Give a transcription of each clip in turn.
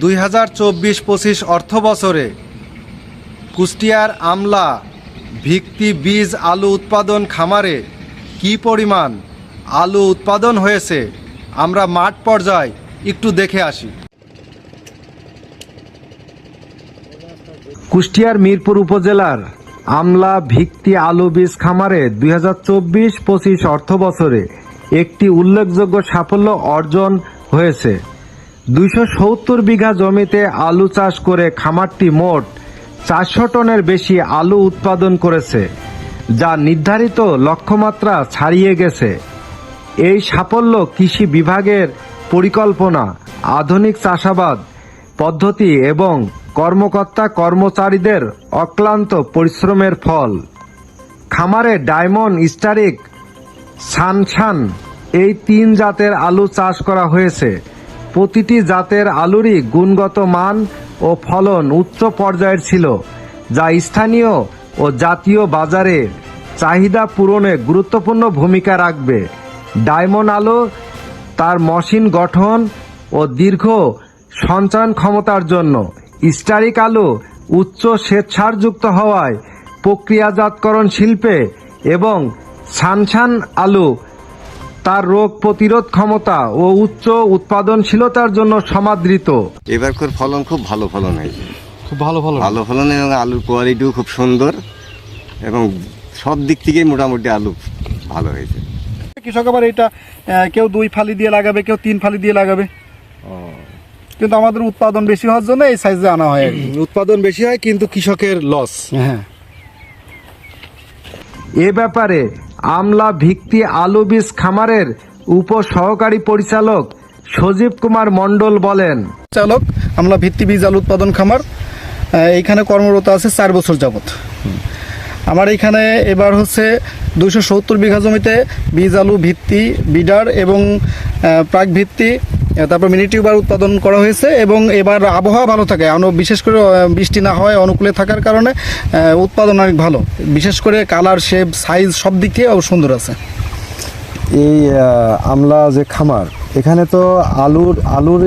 দুই হাজার চব্বিশ পঁচিশ অর্থ বছরে কুষ্টিয়ার আমলা ভিত্তি বীজ আলু উৎপাদন খামারে কি পরিমাণ আলু উৎপাদন হয়েছে, আমরা মাঠ পর্যায়ে একটু দেখে আসি। কুষ্টিয়ার মিরপুর উপজেলার আমলা ভিত্তি আলু বীজ খামারে দুই হাজার চব্বিশ পঁচিশ অর্থ বছরে একটি উল্লেখযোগ্য সাফল্য অর্জন হয়েছে। দুইশো সত্তর বিঘা জমিতে আলু চাষ করে খামারটি মোট চারশো টনের বেশি আলু উৎপাদন করেছে, যা নির্ধারিত লক্ষ্যমাত্রা ছাড়িয়ে গেছে। এই সাফল্য কৃষি বিভাগের পরিকল্পনা, আধুনিক চাষাবাদ পদ্ধতি এবং কর্মকর্তা কর্মচারীদের অক্লান্ত পরিশ্রমের ফল। খামারে ডায়মন্ড স্টারিক সানশান এই তিন জাতের আলু চাষ করা হয়েছে। প্রতিটি জাতের আলুরই গুণগত মান ও ফলন উচ্চ পর্যায়ের ছিল, যা স্থানীয় ও জাতীয় বাজারে চাহিদা পূরণে গুরুত্বপূর্ণ ভূমিকা রাখবে। ডায়মন্ড আলু তার মসৃণ গঠন ও দীর্ঘ সঞ্চয়ন ক্ষমতার জন্য স্টারিক আলু উচ্চ শ্বেতসারযুক্ত হওয়ায় প্রক্রিয়াজাতকরণ শিল্পে এবং সানসান আলু তার রোগ প্রতিরোধ ক্ষমতা ও উচ্চ উৎপাদনশীলতার জন্য সমাদৃত। এবার করে ফলন খুব ভালো ফলন হয়েছে। খুব ভালো ফলন। ভালো ফলন এবং আলুর কোয়ালিটিও খুব সুন্দর এবং সব দিক থেকেই মোটামুটি আলু ভালো হয়েছে। কৃষক আবার এটা কেউ দুই ফালি দিয়ে লাগাবে কেউ তিন ফালি দিয়ে লাগাবে। কিন্তু আমাদের উৎপাদন বেশি হওয়ার জন্য এই সাইজে আনা হয় উৎপাদন বেশি হয় কিন্তু কৃষকের লস হ্যাঁ। এ ব্যাপারে আমলা ভিত্তি আলু বীজ খামারের উপ সহকারী পরিচালক সজীব কুমার মণ্ডল বলেন। চালক আমলা ভিত্তি বীজ আলু উৎপাদন খামার এইখানে কর্মরত আছে চার বছর যাবত আমার এইখানে এবার হচ্ছে দুইশো সত্তর বিঘা জমিতে বীজ আলু ভিত্তি, বিডার এবং প্রাক ভিত্তি তারপর মিনি টিউবার উৎপাদন করা হয়েছে এবং এবার আবহাওয়া ভালো থাকে। অনু বিশেষ করে বৃষ্টি না হয় অনুকূলে থাকার কারণে উৎপাদন অনেক ভালো। বিশেষ করে কালার, শেপ, সাইজ সব দিক থেকে সুন্দর আছে। এই আমলা যে খামার এখানে তো আলুর আলুর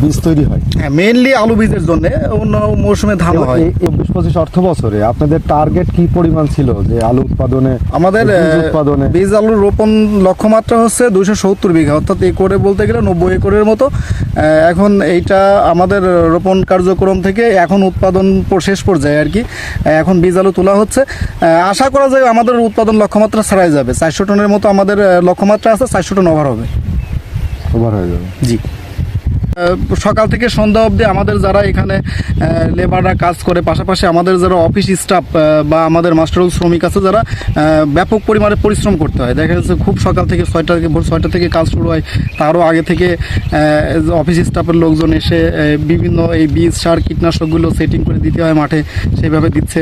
বীজ তৈরি হয়। হ্যাঁ মেইনলি আলু বীজের জন্য অন্য মৌসুমে ধান হয়। চব্বিশ পঁচিশ অর্থ বছরে আপনাদের টার্গেট কি পরিমাণ ছিল যে আলু উৎপাদনে আমাদের উৎপাদনে? বীজ আলুর রোপণ লক্ষ্যমাত্রা হচ্ছে দুইশো সত্তর বিঘা অর্থাৎ একরে বলতে গেলে নব্বই একরের মতো। এখন এইটা আমাদের রোপণ কার্যক্রম থেকে এখন উৎপাদন শেষ পর্যায়ে আর কি। এখন বীজ আলু তোলা হচ্ছে। আশা করা যায় আমাদের উৎপাদন লক্ষ্যমাত্রা ছাড়াই যাবে। চারশো টনের মতো আমাদের লক্ষ্যমাত্রা আছে চারশো টন ওভার হবে। জি। সকাল থেকে সন্ধ্যা অবধি আমাদের যারা এখানে লেবাররা কাজ করে, পাশাপাশি আমাদের যারা অফিস স্টাফ বা আমাদের মাস্টার শ্রমিক আছে যারা ব্যাপক পরিমাণে পরিশ্রম করতে হয়। দেখা যাচ্ছে খুব সকাল থেকে ছয়টা থেকে, ভোর ছয়টা থেকে কাজ শুরু হয়। তারও আগে থেকে অফিস স্টাফের লোকজন এসে বিভিন্ন এই বীজ, সার, কীটনাশকগুলো সেটিং করে দিতে হয় মাঠে, সেইভাবে দিচ্ছে।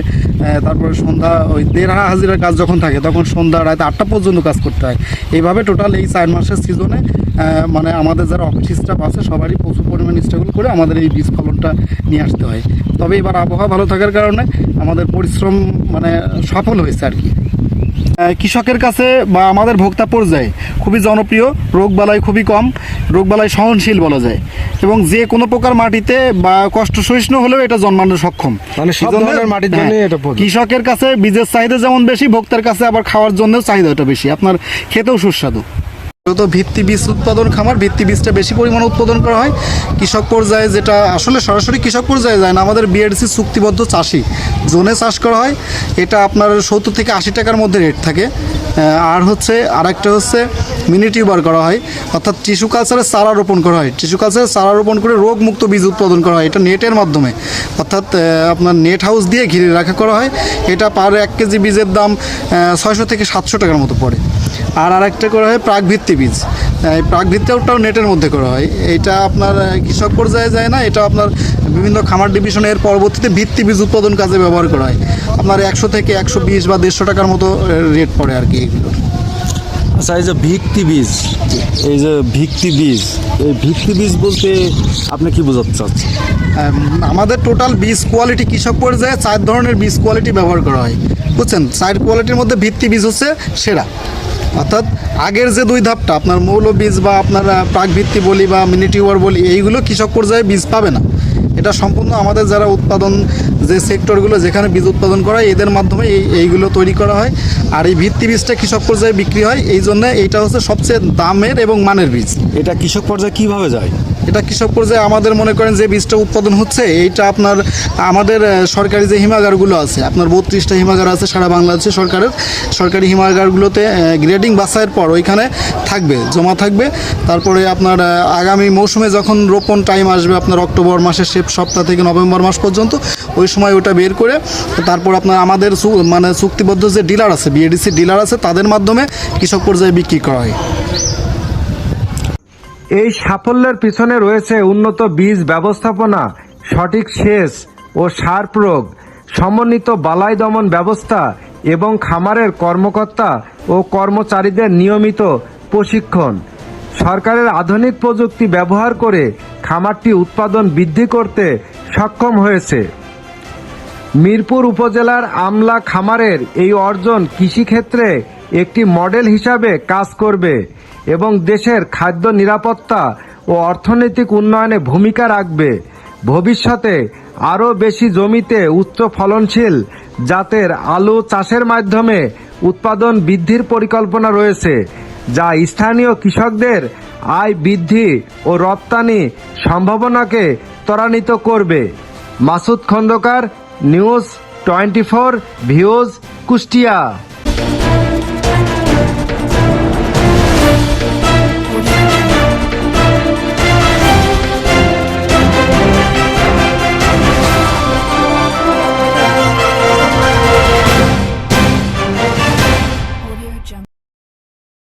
তারপরে সন্ধ্যা ওই দেড় হাজিরার কাজ যখন থাকে, তখন সন্ধ্যা রাত আটটা পর্যন্ত কাজ করতে হয়। এইভাবে টোটাল এই চার মাসের সিজনে মানে আমাদের যারা অফিস স্টাফ আছে সবারই প্রচুর পরিমাণে স্ট্রাগল করে আমাদের এই বীজ ফলনটা নিয়ে আসতে হয়। তবে এবার আবহাওয়া ভালো থাকার কারণে আমাদের পরিশ্রম মানে সফল হয়েছে আর কি। কৃষকের কাছে বা আমাদের ভোক্তা পর্যায়ে খুবই জনপ্রিয় রোগবালাই খুবই কম রোগবালাই সহনশীল বলা যায়। এবং যে কোনো প্রকার মাটিতে বা কষ্ট সহিষ্ণু হলেও এটা জন্মানো সক্ষম। মানে হ্যাঁ। কৃষকের কাছে বীজের চাহিদা যেমন বেশি ভোক্তার কাছে আবার খাওয়ার জন্য চাহিদাটা বেশি। আপনার খেতেও সুস্বাদু। তো ভিত্তি বীজ উৎপাদন খামার, ভিত্তি বীজটা বেশি পরিমাণে উৎপাদন করা হয়। কৃষক পর্যায়ে যেটা আসলে সরাসরি কৃষক পর্যায়ে যায় না, আমাদের বিএডসি চুক্তিবদ্ধ চাষি জোনে চাষ করা হয়। এটা আপনার সত্তর থেকে আশি টাকার মধ্যে রেট থাকে। আর হচ্ছে আরেকটা হচ্ছে মিনি টিউবার করা হয়, অর্থাৎ টিস্যু কালচারে চারা রোপণ করা হয়। টিস্যু কালচারে চারা রোপণ করে রোগমুক্ত বীজ উৎপাদন করা হয়, এটা নেটের মাধ্যমে। অর্থাৎ আপনার নেট হাউস দিয়ে ঘিরে রাখা করা হয়। এটা পার এক কেজি বীজের দাম ছয়শো থেকে সাতশো টাকার মতো পড়ে। আর আরেকটা করা হয় প্রাকভিত্তি বীজ। এই প্রাকভিত্তিটাও নেটের মধ্যে করা হয়। এটা আপনার কৃষক পর্যায়ে যায় না এটা আপনার বিভিন্ন খামার ডিভিশনের পরবর্তীতে ভিত্তি বীজ উৎপাদন কাজে ব্যবহার করা হয়। আপনার একশো থেকে একশো বিশ বা দেড়শো টাকার মতো রেট পড়ে আর কি এগুলোর আচ্ছা এই যে ভিত্তি বীজ এই যে ভিত্তি বীজ এই ভিত্তি বীজ বলতে আপনি কি বোঝাতে চাচ্ছেন? আম, আমাদের টোটাল বীজ কোয়ালিটি কৃষক পর্যায়ে চার ধরনের বীজ কোয়ালিটি ব্যবহার করা হয়। বুঝছেন? চার কোয়ালিটির মধ্যে ভিত্তি বীজ হচ্ছে সেরা। অর্থাৎ আগের যে দুই ধাপটা, আপনার মৌল বীজ বা আপনার প্রাকভিত্তি বলি বা মিনিটিওয়ার বলি, এইগুলো কৃষক পর্যায়ে বীজ পাবে না। এটা সম্পূর্ণ আমাদের যারা উৎপাদন যে সেক্টরগুলো যেখানে বীজ উৎপাদন করা হয় এদের মাধ্যমে এই এইগুলো তৈরি করা হয়। আর এই ভিত্তি বীজটা কৃষক পর্যায়ে বিক্রি হয় এই জন্য এইটা হচ্ছে সবচেয়ে দামের এবং মানের বীজ। এটা কৃষক পর্যায়ে কীভাবে যায়? এটা কৃষক পর্যায়ে আমাদের মনে করেন যে বীজটা উৎপাদন হচ্ছে এইটা আপনার আমাদের সরকারি যে হিমাগারগুলো আছে আপনার বত্রিশটা হিমাগার আছে সারা বাংলাদেশে সরকারের। সরকারি হিমাগারগুলোতে গ্রেডিং বাছাইয়ের পর ওইখানে থাকবে জমা থাকবে। তারপরে আপনার আগামী মৌসুমে যখন রোপণ টাইম আসবে আপনার অক্টোবর মাসের সপ্তাহ থেকে নভেম্বর মাস পর্যন্ত ওই সময় ওটা বের করে তারপর আপনার আমাদের মানে চুক্তিবদ্ধ যে ডিলার আছে বিএডিসি ডিলার আছে, তাদের মাধ্যমে কৃষক পর্যায়ে বিক্রি করা হয়। এই সাফল্যের পিছনে রয়েছে উন্নত বীজ ব্যবস্থাপনা, সঠিক সেচ ও সার প্রয়োগ, সমন্বিত বালাই দমন ব্যবস্থা এবং খামারের কর্মকর্তা ও কর্মচারীদের নিয়মিত প্রশিক্ষণ। সরকারের আধুনিক প্রযুক্তি ব্যবহার করে খামারটি উৎপাদন বৃদ্ধি করতে সক্ষম হয়েছে। মিরপুর উপজেলার আমলা খামারের এই অর্জন কৃষিক্ষেত্রে একটি মডেল হিসাবে কাজ করবে এবং দেশের খাদ্য নিরাপত্তা ও অর্থনৈতিক উন্নয়নে ভূমিকা রাখবে। ভবিষ্যতে আরও বেশি জমিতে উচ্চ ফলনশীল জাতের আলু চাষের মাধ্যমে উৎপাদন বৃদ্ধির পরিকল্পনা রয়েছে। যা স্থানীয় কৃষকদের আয় বৃদ্ধি ও রপ্তানি সম্ভাবনাকে ত্বরান্বিত করবে। Masud Khandakar, news twenty four views Kushtia.